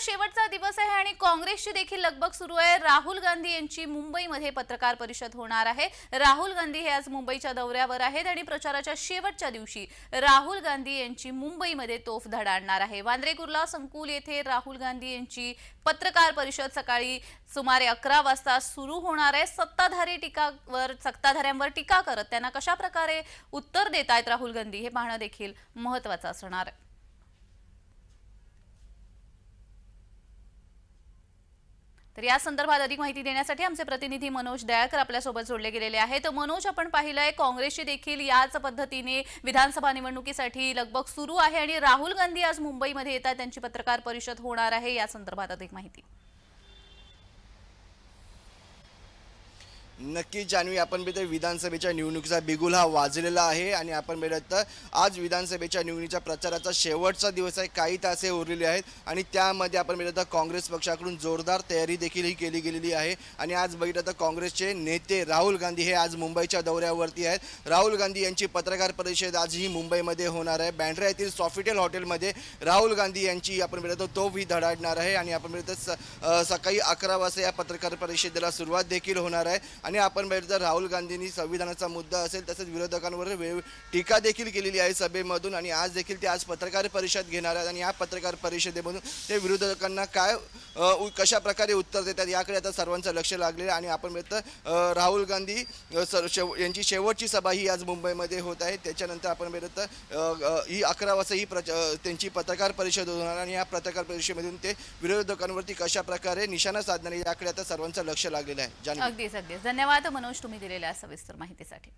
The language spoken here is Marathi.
शेवटचा दिवस आहे आणि काँग्रेसची देखील लगबग सुरू आहे. राहुल गांधी यांची मुंबईमध्ये पत्रकार परिषद होणार आहे. राहुल गांधी हे आज मुंबईच्या दौऱ्यावर आहेत आणि प्रचाराच्या शेवटच्या दिवशी राहुल गांधी यांची मुंबईमध्ये तोफ धडाडणार आहे. वांद्रे कुर्ला संकुल येथे राहुल गांधी यांची पत्रकार परिषद सकाळी सुमारे अकरा वाजता सुरू होणार आहे. सत्ताधारी टीकावर सत्ताधाऱ्यांवर टीका करत त्यांना कशा प्रकारे उत्तर देत आहेत राहुल गांधी हे पाहणं देखील महत्वाचं असणार आहे. तर या संदर्भात अधिक माहिती देण्यासाठी आमचे प्रतिनिधी मनोज दयाळकर आपल्यासोबत जोडले गेलेले आहेत. तर मनोज आपण पाहिलंय काँग्रेसची देखील याच पद्धतीने विधानसभा निवडणुकीसाठी लगबग सुरू आहे आणि राहुल गांधी आज मुंबईमध्ये येतात त्यांची पत्रकार परिषद होणार आहे. या संदर्भात अधिक माहिती. नक्कीच जान्हवी आपण बघतोय विधानसभेच्या निवडणुकीचा बिगुल हा वाजलेला आहे आणि आपण बघत तर आज विधानसभेच्या निवडणुकीच्या प्रचाराचा शेवटचा दिवस आहे. काही तासे उरलेले आहेत आणि त्यामध्ये आपण बघत तर काँग्रेस पक्षाकडून जोरदार तयारी देखील ही केली गेलेली आहे. आणि आज बघितलं तर काँग्रेसचे नेते राहुल गांधी हे आज मुंबईच्या दौऱ्यावरती आहेत. राहुल गांधी यांची पत्रकार परिषद आजही मुंबईमध्ये होणार आहे. बँड्रा येथील सॉफिटेल हॉटेलमध्ये राहुल गांधी यांची आपण बघत तो ही धडाडणार आहे. आणि आपण बघत स सकाळी अकरा वाजता या पत्रकार परिषदेला सुरुवात देखील होणार आहे. आणि आपण बघितलं तर राहुल गांधींनी संविधानाचा मुद्दा असेल तसेच विरोधकांवर वेळ टीका देखील केलेली आहे सभेमधून आणि आज देखील ते आज पत्रकार परिषद घेणार आहेत आणि या पत्रकार परिषदेमधून ते विरोधकांना काय कशा प्रकारे उत्तर देतात याकडे आता सर्वांचं लक्ष लागलेलं आणि आपण बघितलं राहुल गांधी सर शेव यांची शेवटची सभा ही आज मुंबईमध्ये होत आहे. त्याच्यानंतर आपण बघितलं ही अकरा वाजता ही प्रच त्यांची पत्रकार परिषद होणार आणि या पत्रकार परिषदेमधून ते विरोधकांवरती कशा प्रकारे निशाणा साधणार आहे याकडे आता सर्वांचं लक्ष लागलेलं आहे. जान्हवी. अगदीच अगदीच. धन्यवाद मनोज तुम्ही दिलेल्या सविस्तर माहितीसाठी.